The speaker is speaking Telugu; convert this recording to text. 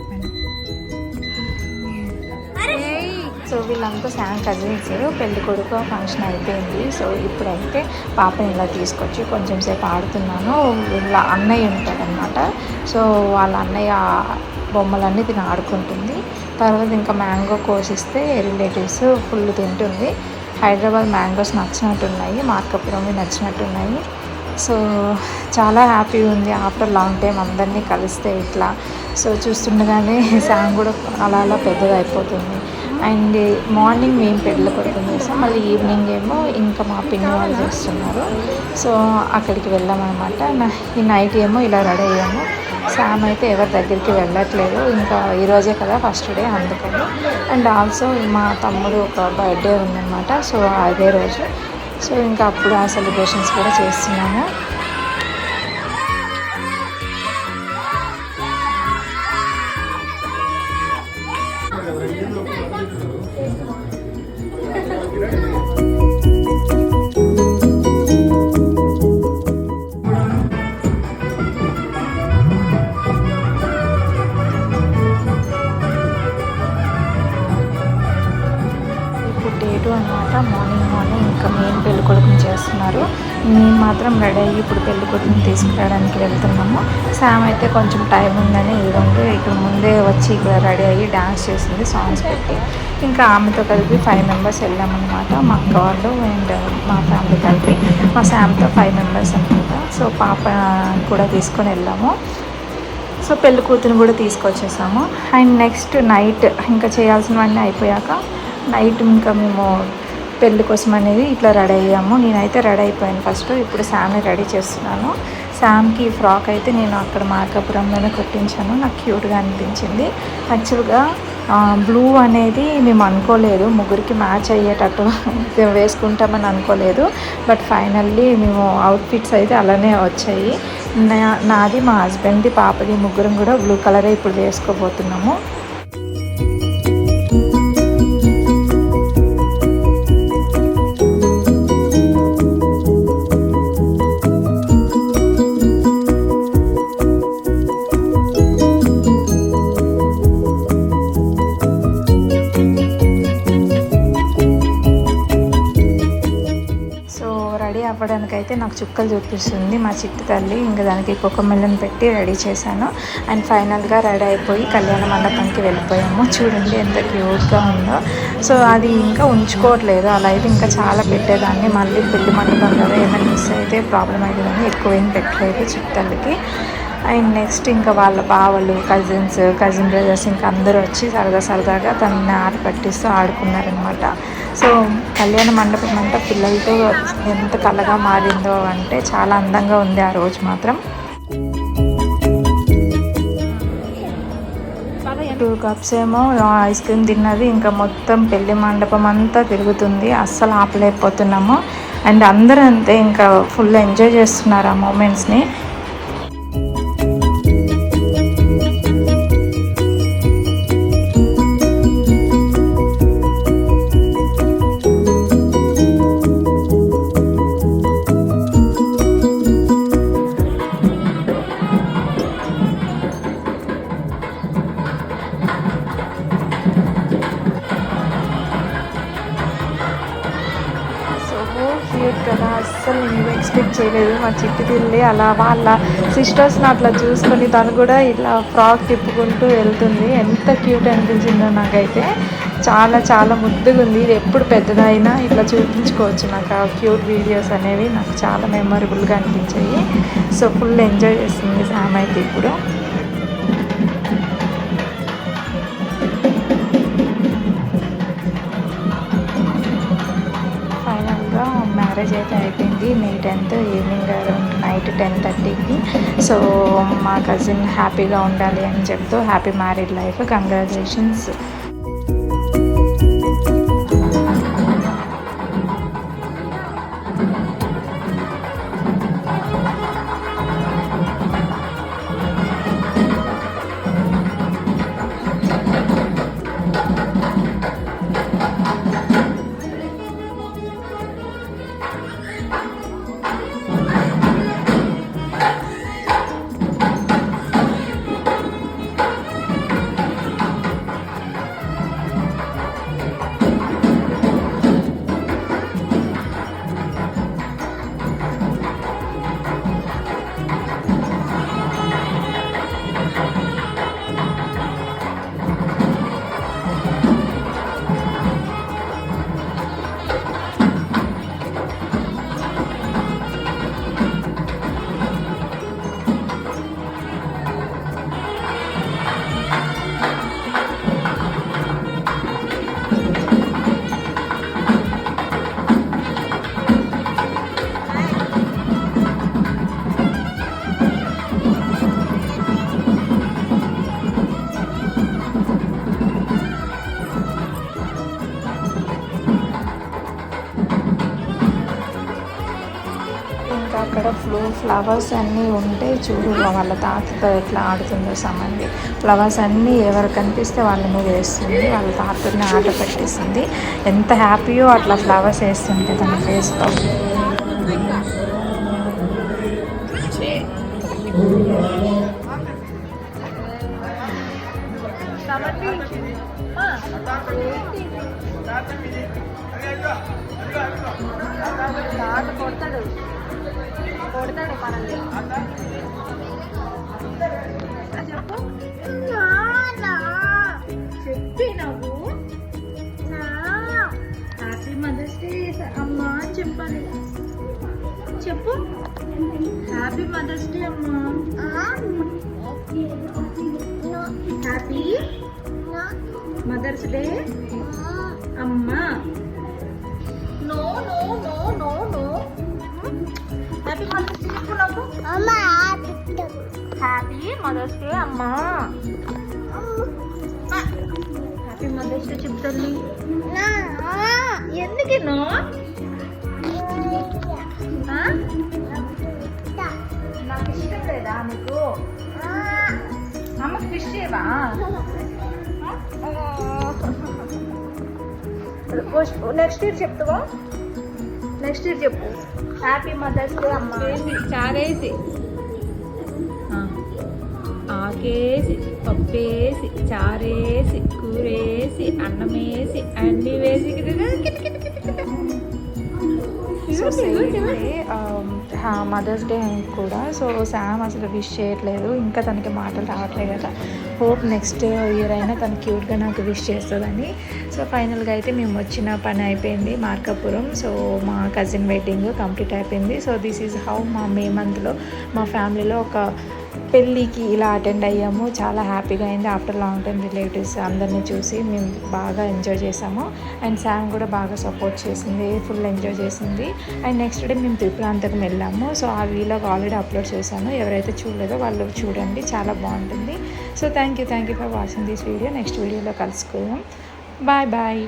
చెప్పాను సో వీళ్ళంతా సెవెన్ కజిన్స్ పెళ్ళి కొడుకు ఫంక్షన్ అయిపోయింది. సో ఇప్పుడైతే పాపని ఇలా తీసుకొచ్చి కొంచెం సేపు ఆడుతున్నాను. వీళ్ళ అన్నయ్య ఉంటాడనమాట సో వాళ్ళ అన్నయ్య బొమ్మలన్నీ తిని ఆడుకుంటుంది. తర్వాత ఇంకా మ్యాంగో కోసిస్తే రిలేటివ్స్ ఫుల్ తింటుంది. హైదరాబాద్ మ్యాంగోస్ నచ్చినట్టున్నాయి. మార్కపురంవి నచ్చినట్టున్నాయి. సో చాలా హ్యాపీగా ఉంది ఆఫ్టర్ లాంగ్ టైం అందరినీ కలిస్తే ఇట్లా. సో చూస్తుండగానే సాంగ్ కూడా అలా అలా పెద్దగా అయిపోతుంది. అండ్ మార్నింగ్ మేము పెళ్ళి కొడుకుని చేస్తాం మళ్ళీ ఈవినింగ్ ఏమో ఇంకా మా పిన్ని వాళ్ళు చేస్తున్నారు. సో అక్కడికి వెళ్ళామన్నమాట ఈ నైట్ ఏమో ఇలా రెడీ అయ్యాము. శామ్ అయితే ఎవరి దగ్గరికి వెళ్ళట్లేదు. ఇంకా ఈరోజే కదా ఫస్ట్ డే అందుకని. అండ్ ఆల్సో మా తమ్ముడు ఒక బర్త్డే ఉందన్నమాట. సో అదే రోజు సో ఇంకా అప్పుడు ఆ సెలబ్రేషన్స్ కూడా చేస్తున్నాము. మేము మాత్రం రెడీ అయ్యి ఇప్పుడు పెళ్ళి కొడుకుని తీసుకురావడానికి వెళ్తున్నాము. సామ్ అయితే కొంచెం టైం ఉందని ఇదిగోండి ఇక్కడ ముందే వచ్చి ఇక్కడ రెడీ అయ్యి డాన్స్ చేసింది సాంగ్స్ పెట్టి. ఇంకా ఆమెతో కలిపి ఫైవ్ మెంబర్స్ వెళ్ళామన్నమాట మా అక్క వాళ్ళు అండ్ మా ఫ్యామిలీ కలిపి. మా శామ్తో ఫైవ్ మెంబర్స్ అనమాట సో పాప కూడా తీసుకొని వెళ్ళాము. సో పెళ్ళి కూతురు కూడా తీసుకొచ్చేసాము. అండ్ నెక్స్ట్ నైట్ ఇంకా చేయాల్సినవన్నీ అయిపోయాక నైట్ ఇంకా మేము పెళ్ళి కోసం అనేది ఇట్లా రెడీ అయ్యాము. నేనైతే రెడీ అయిపోయాను ఫస్ట్ ఇప్పుడు శామ్ని రెడీ చేస్తున్నాను. శామ్కి ఈ ఫ్రాక్ అయితే నేను అక్కడ మార్కాపురంలోనే కుట్టించాను. నాకు క్యూట్గా అనిపించింది. యాక్చువల్గా బ్లూ అనేది మేము అనుకోలేదు. ముగ్గురికి మ్యాచ్ అయ్యేటట్టు మేము వేసుకుంటామని అనుకోలేదు. బట్ ఫైనల్లీ మేము అవుట్ఫిట్స్ అయితే అలానే వచ్చాయి. నా నాది మా హస్బెండ్ది పాపది ముగ్గురం కూడా బ్లూ కలరే ఇప్పుడు వేసుకోబోతున్నాము. నాకు చుక్కలు చూపిస్తుంది మా చిట్టు తల్లి. ఇంకా దానికి కుక్క పెట్టి రెడీ చేశాను. అండ్ ఫైనల్గా రెడీ అయిపోయి కళ్యాణ మండపానికి వెళ్ళిపోయాము. చూడండి ఎంత క్యూట్గా ఉందో. సో అది ఇంకా ఉంచుకోవట్లేదు. అలా అయితే ఇంకా చాలా పెట్టేదాన్ని. మళ్ళీ పెళ్ళి మండపం కదా ఏమైనా మిస్ అయితే ప్రాబ్లం అవుతుందని ఎక్కువ ఏం పెట్టలేదు చిట్టి తల్లికి. అండ్ నెక్స్ట్ ఇంకా వాళ్ళ బావలు కజిన్స్ కజిన్ బ్రదర్స్ ఇంకా అందరూ వచ్చి సరదా సరదాగా తనని ఆట పట్టిస్తూ ఆడుకున్నారనమాట సో కళ్యాణ మండపం అంతా పిల్లలతో ఎంత కలగా మారిందో అంటే చాలా అందంగా ఉంది ఆ రోజు మాత్రం. టూ కప్స్ ఏమో ఐస్ క్రీమ్ తిన్నది ఇంకా మొత్తం పెళ్ళి మండపం అంతా తిరుగుతుంది. అస్సలు ఆపలేకపోతున్నాము. అండ్ అందరూ అంతే ఇంకా ఫుల్ ఎంజాయ్ చేస్తున్నారు ఆ మూమెంట్స్ని క్యూట్ కదా. అస్సలు నేను ఎక్స్పెక్ట్ చేయలేదు. మా చిట్టి తిల్లి అలా వాళ్ళ సిస్టర్స్ని అట్లా చూసుకొని తను కూడా ఇట్లా ఫ్రాక్ తిప్పుకుంటూ వెళ్తుంది. ఎంత క్యూట్ అనిపించిందో నాకైతే. చాలా చాలా ముద్దుగా ఉంది. ఇది ఎప్పుడు పెద్దదైనా ఇట్లా చూపించుకోవచ్చు. నాకు ఆ క్యూట్ వీడియోస్ అనేవి నాకు చాలా మెమొరబుల్గా అనిపించాయి. సో ఫుల్ ఎంజాయ్ చేస్తుంది సామ్ అయితే ఇప్పుడు. మ్యారేజ్ అయితే అయిపోయింది. May tenth evening around night ten థర్టీకి. సో మా కజిన్ హ్యాపీగా ఉండాలి అని చెప్తూ happy married life. Congratulations flowers అన్నీ ఉంటే చూడు వాళ్ళ తాతతో ఎట్లా ఆడుతుందో సమంది ఫ్లవర్స్ అన్నీ ఎవరు కనిపిస్తే వాళ్ళ మీద వేస్తుంది వాళ్ళ తాతని ఆట పెట్టేసింది ఎంత హ్యాపీయో అట్లా ఫ్లవర్స్ వేస్తుంటే తన ఫేస్లో కొడతాడు. కొడతాడు మనల్ని చెప్పు. చెప్పి నువ్వు హ్యాపీ మదర్స్ డే అమ్మా అని చెప్పాలి. చెప్పు. హ్యాపీ మదర్స్ డే అమ్మా. హ్యాపీ మదర్స్ డే అమ్మా. మదర్స్ డే అమ్మా. హ్యాపీ మదర్స్ డే చెప్పు తల్లి. ఎందుకేనో నాకు ఇష్టం లేదా నీకు? అమ్మకి ఫిష్ చేయవా? నెక్స్ట్ ఇయర్ చెప్తావా నెక్స్ట్ ఇయర్ చెప్పు. హ్యాపీ మదర్స్ డే అమ్మ. చారేసి ఆకేసి పప్పేసి చారేసి కూరేసి అన్నమేసి అన్ని వేసి సో మదర్స్ డే కూడా. సో శామ్ అసలు విష్ చేయట్లేదు. ఇంకా తనకి మాటలు రావట్లేదు కదా. హోప్ నెక్స్ట్ ఇయర్ అయినా తను క్యూట్గా నాకు విష్ చేస్తుందని. సో ఫైనల్గా అయితే మేము వచ్చిన పని అయిపోయింది మార్కాపురం. సో మా కజిన్ వెడ్డింగ్ కంప్లీట్ అయిపోయింది. సో దిస్ ఈజ్ హౌ మా మే మంత్లో మా ఫ్యామిలీలో ఒక పెళ్ళికి ఇలా అటెండ్ అయ్యాము. చాలా హ్యాపీగా అయింది. ఆఫ్టర్ లాంగ్ టైం రిలేటివ్స్ అందరినీ చూసి మేము బాగా ఎంజాయ్ చేసాము అండ్ శామ్ కూడా బాగా సపోర్ట్ చేసింది. ఫుల్ ఎంజాయ్ చేసింది. అండ్ నెక్స్ట్ డే మేము త్రిపురాంతకం వెళ్ళాము. సో ఆ వీలాగ్ ఆల్రెడీ అప్లోడ్ చేశాను. ఎవరైతే చూడలేదో వాళ్ళు చూడండి. చాలా బాగుంటుంది. So thank you thank you for watching this video next వీడియోలో కలుసుకుందాం. Bye bye